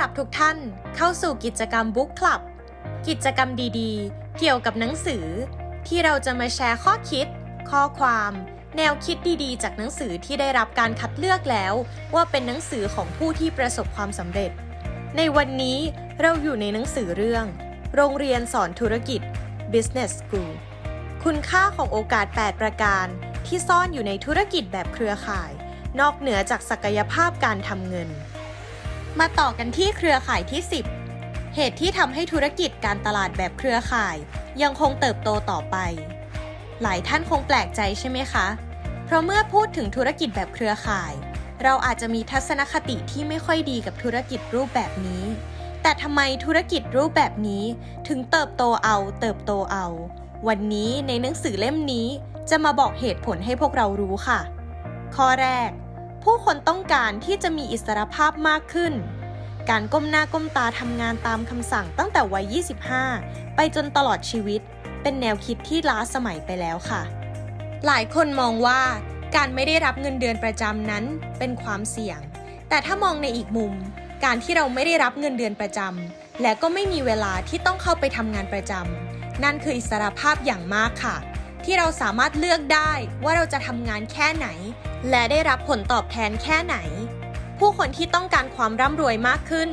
รับทุกท่านเข้าสู่กิจกรรมบุ๊กคลับ กิจกรรมดีๆ เกี่ยวกับหนังสือ ที่เราจะมาแชร์ข้อคิด ข้อความ แนวคิดดีๆ จากหนังสือที่ได้รับการคัดเลือกแล้ว ว่าเป็นหนังสือของผู้ที่ประสบความสำเร็จ ในวันนี้เราอยู่ในหนังสือเรื่อง โรงเรียนสอนธุรกิจ Business School คุณค่าของโอกาส 8 ประการ ที่ซ่อนอยู่ในธุรกิจแบบเครือข่าย นอกเหนือจากศักยภาพการทำเงิน มาต่อกันที่เครือข่ายที่ 10 เหตุที่ทำให้ธุรกิจการตลาดแบบเครือข่าย ยังคงเติบโตต่อไป หลายท่านคงแปลกใจใช่ไหมคะ เพราะเมื่อพูดถึงธุรกิจแบบเครือข่าย เราอาจจะมีทัศนคติที่ไม่ค่อยดีกับธุรกิจรูปแบบนี้ แต่ทำไมธุรกิจรูปแบบนี้ถึงเติบโตเอา เติบโตเอา วันนี้ในหนังสือเล่มนี้จะมาบอกเหตุผลให้พวกเรารู้ค่ะ ข้อแรก ผู้คนต้องการที่จะมีอิสรภาพมากขึ้น การก้มหน้าก้มตาทำงานตามคำสั่งตั้งแต่วัย 25 ไปจนตลอดชีวิต เป็นแนวคิดที่ล้าสมัยไปแล้วค่ะ หลายคนมองว่าการไม่ได้รับเงินเดือนประจำนั้นเป็นความเสี่ยง แต่ถ้ามองในอีกมุม การที่เราไม่ได้รับเงินเดือนประจำและก็ไม่มีเวลาที่ต้องเข้าไปทำงานประจำนั่นคืออิสรภาพอย่างมากค่ะ ที่เราสามารถเลือกได้ว่าเราจะทำงานแค่ไหน และได้รับผลตอบแทนแค่ไหน ผู้คนที่ต้องการความร่ำรวยมากขึ้น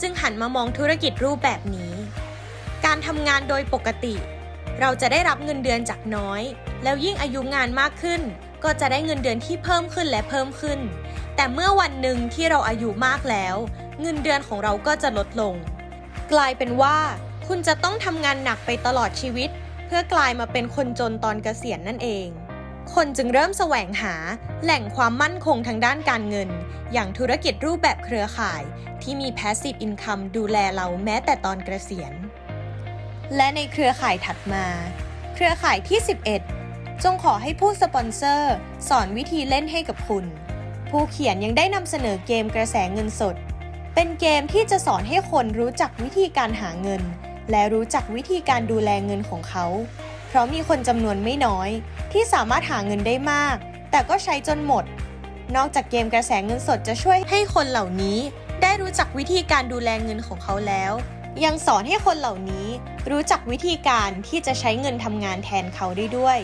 จึงหันมามองธุรกิจรูปแบบนี้ การทำงานโดยปกติ เราจะได้รับเงินเดือนจากน้อย แล้วยิ่งอายุงานมากขึ้น ก็จะได้เงินเดือนที่เพิ่มขึ้นและเพิ่มขึ้น แต่เมื่อวันหนึ่งที่เราอายุมากแล้ว เงินเดือนของเราก็จะลดลง กลายเป็นว่า คุณจะต้องทำงานหนักไปตลอดชีวิต เพื่อกลายมาเป็นคนจนตอนเกษียณนั่นเอง คนจึงเริ่มแสวงหาแหล่งความมั่นคงทางด้านการเงิน อย่างธุรกิจรูปแบบเครือข่าย ที่มี passive income ดูแลเราแม้แต่ตอนเกษียณ และในเครือข่ายถัดมา เครือข่ายที่ 11 จงขอให้ผู้สปอนเซอร์ สอนวิธีเล่นให้กับคุณ ผู้เขียนยังได้นำเสนอเกมกระแสเงินสด เป็นเกมที่จะสอนให้คนรู้จักวิธีการหาเงิน และรู้จักวิธีการดูแลเงินของเขา เพราะมีคนจำนวนไม่น้อย ที่สามารถหาเงินได้มาก แต่ก็ใช้จนหมด นอกจากเกมกระแสเงินสดจะช่วยให้คนเหล่านี้ ได้รู้จักวิธีการดูแลเงินของเขาแล้ว ยังสอนให้คนเหล่านี้ รู้จักวิธีการที่จะใช้เงินทำงานแทนเขาได้ด้วย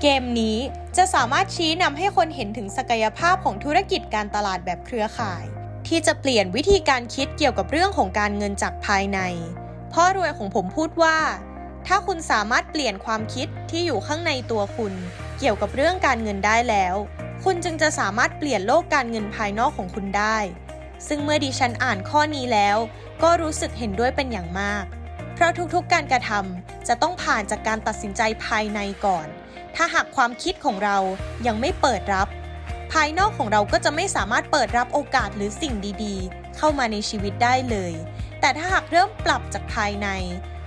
เกมนี้จะสามารถชี้นำให้คนเห็นถึงศักยภาพของธุรกิจการตลาดแบบเครือข่าย ที่จะเปลี่ยนวิธีการคิดเกี่ยวกับเรื่องของการเงินจากภายในพ่อรวยของผมพูดว่า ถ้าคุณสามารถเปลี่ยนความคิดที่อยู่ข้างในตัวคุณ เกี่ยวกับเรื่องการเงินได้แล้ว คุณจึงจะสามารถเปลี่ยนโลกการเงินภายนอกของคุณได้ ซึ่งเมื่อดิฉันอ่านข้อนี้แล้ว ก็รู้สึกเห็นด้วยเป็นอย่างมาก เพราะทุกๆการกระทำจะต้องผ่านจากการตัดสินใจภายในก่อน ถ้าหากความคิดของเรายังไม่เปิดรับ ภายนอกของเราก็จะไม่สามารถเปิดรับโอกาสหรือสิ่งดีๆ เข้ามาในชีวิตได้เลย แต่ถ้าหากเริ่มปรับจากภายใน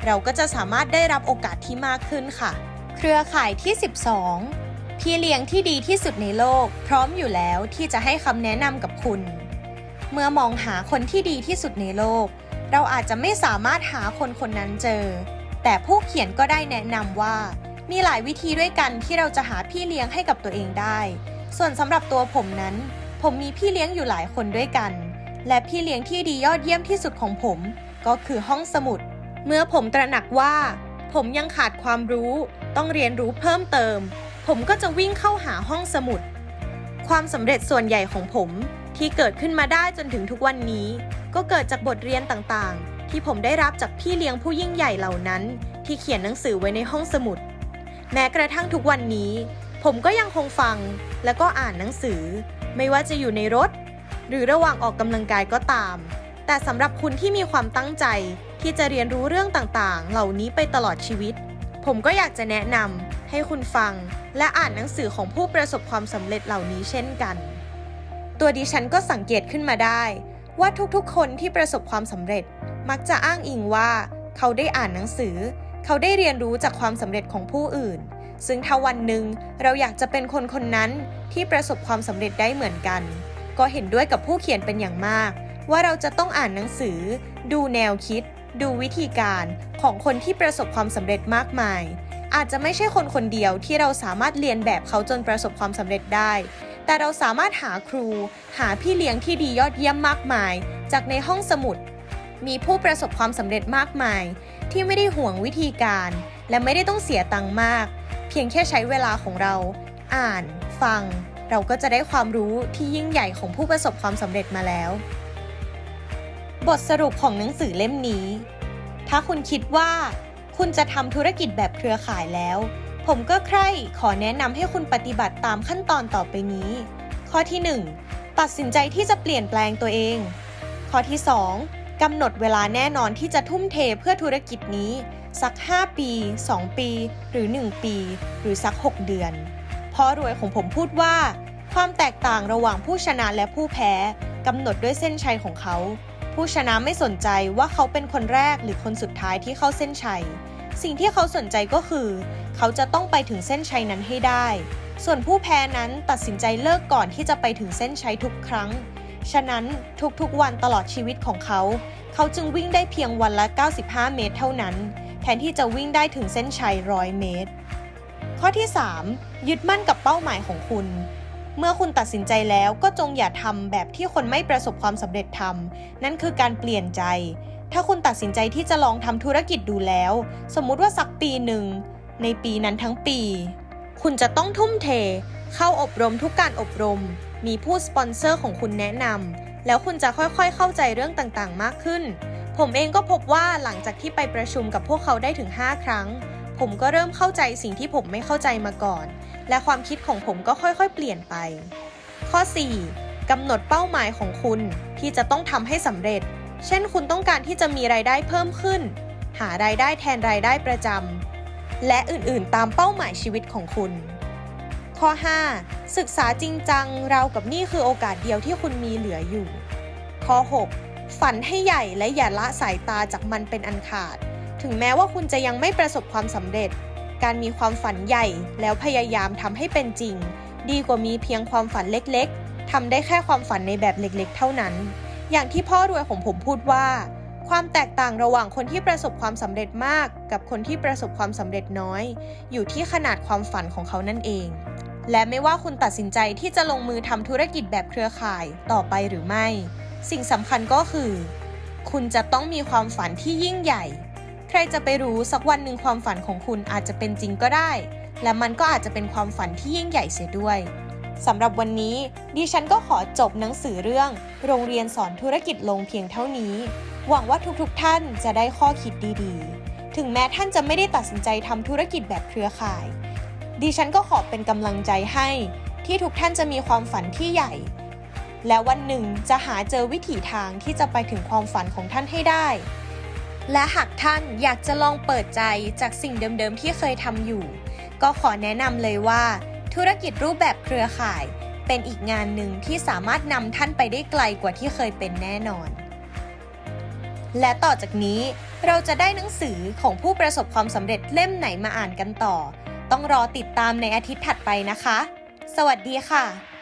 เราก็จะสามารถได้รับโอกาสที่มากขึ้นค่ะ เครือข่ายที่ 12 พี่เลี้ยงที่ดีที่สุดในโลก พร้อมอยู่แล้วที่จะให้คำแนะนำกับคุณ เมื่อมองหาคนที่ดีที่สุดในโลก เราอาจจะไม่สามารถหาคนคนนั้นเจอ แต่ผู้เขียนก็ได้แนะนำว่า มีหลายวิธีด้วยกันที่เราจะหาพี่เลี้ยงให้กับตัวเองได้ ส่วนสำหรับตัวผมนั้น ผมมีพี่เลี้ยงอยู่หลายคนด้วยกัน และพี่เลี้ยงที่ดียอดเยี่ยมที่สุดของผม ก็คือห้องสมุด เมื่อผมตระหนักว่า ผมยังขาดความรู้ ต้องเรียนรู้เพิ่มเติม ผมก็จะวิ่งเข้าหาห้องสมุด ความสำเร็จส่วนใหญ่ของผมที่เกิดขึ้นมาได้จนถึงทุกวันนี้ ก็เกิดจากบทเรียนต่างๆ ที่ผมได้รับจากพี่เลี้ยงผู้ยิ่งใหญ่เหล่านั้น ที่เขียนหนังสือไว้ในห้องสมุด แม้กระทั่งทุกวันนี้ ผมก็ยังคงฟังและก็อ่านหนังสือ ไม่ว่าจะอยู่ในรถ หรือระหว่างออกกำลังกายก็ตาม แต่สำหรับคุณที่มีความตั้งใจ ที่จะเรียนรู้เรื่องต่างๆ เหล่านี้ไปตลอดชีวิต ผมก็อยากจะแนะนำให้คุณฟัง และอ่านหนังสือของผู้ประสบความสำเร็จเหล่านี้เช่นกัน ตัวดิฉันก็สังเกตขึ้นมาได้ ว่าทุกๆ คนที่ประสบความสำเร็จ มักจะอ้างอิงว่า เขาได้อ่านหนังสือ เขาได้เรียนรู้จากความสำเร็จของผู้อื่น ซึ่งถ้าวันหนึ่งเราอยากจะเป็นคนคนนั้นที่ประสบความสำเร็จได้เหมือนกัน ก็เห็นด้วยกับผู้เขียนเป็นอย่างมาก ว่าเราจะต้องอ่านหนังสือ ดูแนวคิด ดูวิธีการของคนที่ประสบความสำเร็จมากมาย อาจจะไม่ใช่คนคนเดียวที่เราสามารถเรียนแบบเขาจนประสบความสำเร็จได้ แต่เราสามารถหาครู หาพี่เลี้ยงที่ดียอดเยี่ยมมากมาย จากในห้องสมุด มีผู้ประสบความสำเร็จมากมาย ที่ไม่ได้ห่วงวิธีการ และไม่ได้ต้องเสียตังค์มาก เพียงแค่ใช้เวลาของเรา อ่าน ฟังเราก็จะได้ความรู้ที่ยิ่งใหญ่ของผู้ประสบความสำเร็จมาแล้ว บทสรุปของหนังสือเล่มนี้ ถ้าคุณคิดว่า คุณจะทำธุรกิจแบบเครือข่ายแล้ว ผมก็ใคร่ขอแนะนำให้คุณปฏิบัติตามขั้นตอนต่อไปนี้ ข้อที่ 1 ตัดสินใจที่จะเปลี่ยนแปลงตัวเอง ข้อที่ 2กำหนดเวลาแน่นอนที่จะทุ่มเทเพื่อธุรกิจนี้ สัก 5 ปี 2 ปี หรือ 1 ปี หรือสัก 6 เดือนเพ่อรวยของผมพูดว่า ความแตกต่างระหว่างผู้ชนะและผู้แพ้กำหนดด้วยเส้นชัยของเขา ผู้ชนะไม่สนใจว่าเขาเป็นคนแรกหรือคนสุดท้ายที่เข้าเส้นชัย สิ่งที่เขาสนใจก็คือ เขาจะต้องไปถึงเส้นชัยนั้นให้ได้ ส่วนผู้แพ้นั้นตัดสินใจเลิกก่อนที่จะไปถึงเส้นชัยทุกครั้ง ฉะนั้นทุกๆวันตลอดชีวิตของเขา เขาจึงวิ่งได้เพียงวันละ 95 เมตร เท่านั้น แทนที่จะวิ่งได้ถึงเส้นชัย 100 เมตร ข้อที่ 3 ยึดมั่นกับเป้าหมายของคุณ เมื่อคุณตัดสินใจแล้วก็จงอย่าทำแบบที่คนไม่ประสบความสำเร็จทำนั่นคือการเปลี่ยนใจ ถ้าคุณตัดสินใจที่จะลองทำธุรกิจดูแล้ว สมมุติว่าสักปีหนึ่ง ในปีนั้นทั้งปี คุณจะต้องทุ่มเท เข้าอบรมทุกการอบรม มีผู้สปอนเซอร์ของคุณแนะนำแล้วคุณจะค่อยๆ เข้าใจเรื่องต่างๆ มากขึ้น ผมเองก็พบว่าหลังจากที่ไปประชุมกับพวกเขาได้ถึง 5 ครั้ง ผมก็เริ่มเข้าใจสิ่งที่ผมไม่เข้าใจมาก่อน และความคิดของผมก็ค่อยๆ เปลี่ยนไป ข้อ 4. กำหนดเป้าหมายของคุณที่จะต้องทำให้สำเร็จ เช่น คุณต้องการที่จะมีรายได้เพิ่มขึ้น หารายได้แทนรายได้ประจำและอื่นๆ ตามเป้าหมายชีวิตของคุณ ข้อ 5. ศึกษาจริงจังเรากับนี่คือโอกาสเดียวที่คุณมีเหลืออยู่ ข้อ 6. ฝันให้ใหญ่และอย่าละสายตาจากมันเป็นอันขาด ถึงแม้ว่าคุณจะยังไม่ประสบความสำเร็จ การมีความฝันใหญ่แล้วพยายามทำให้เป็นจริง ดีกว่ามีเพียงความฝันเล็กๆทำได้แค่ความฝันในแบบเล็กๆ เท่านั้น อย่างที่พ่อรวยของผมพูดว่า ความแตกต่างระหว่างคนที่ประสบความสำเร็จมาก กับคนที่ประสบความสำเร็จน้อย อยู่ที่ขนาดความฝันของเขานั่นเอง และไม่ว่าคุณตัดสินใจที่จะลงมือทำธุรกิจแบบเครือข่ายต่อไปหรือไม่ สิ่งสำคัญก็คือ คุณจะต้องมีความฝันที่ยิ่งใหญ่ ใครจะไปรู้สักวันหนึ่งความฝันของคุณอาจจะเป็นจริงก็ได้ และมันก็อาจจะเป็นความฝันที่ยิ่งใหญ่เสียด้วยสำหรับวันนี้ดิฉันก็ขอจบหนังสือเรื่อง โรงเรียนสอนธุรกิจลงเพียงเท่านี้ หวังว่าทุกๆทท่านจะได้ข้อคิดดีๆ ถึงแม้ท่านจะไม่ได้ตัดสินใจทำธุรกิจแบบเครือข่าย ดิฉันก็ขอเป็นกำลังใจให้ ที่ทุกท่านจะมีความฝันที่ใหญ่ และวันหนึ่งจะหาเจอวิถีทางที่จะไปถึงความฝันของท่านให้ได้ และหากท่านอยากจะลองเปิดใจจากสิ่งเดิมๆที่เคยทำอยู่ ก็ขอแนะนำเลยว่า ธุรกิจรูปแบบเครือข่าย เป็นอีกงานหนึ่งที่สามารถนำท่านไปได้ไกลกว่าที่เคยเป็นแน่นอน และต่อจากนี้เราจะได้หนังสือของผู้ประสบความสำเร็จเล่มไหนมาอ่านกันต่อ ต้องรอติดตามในอาทิตย์ถัดไปนะคะ สวัสดีค่ะ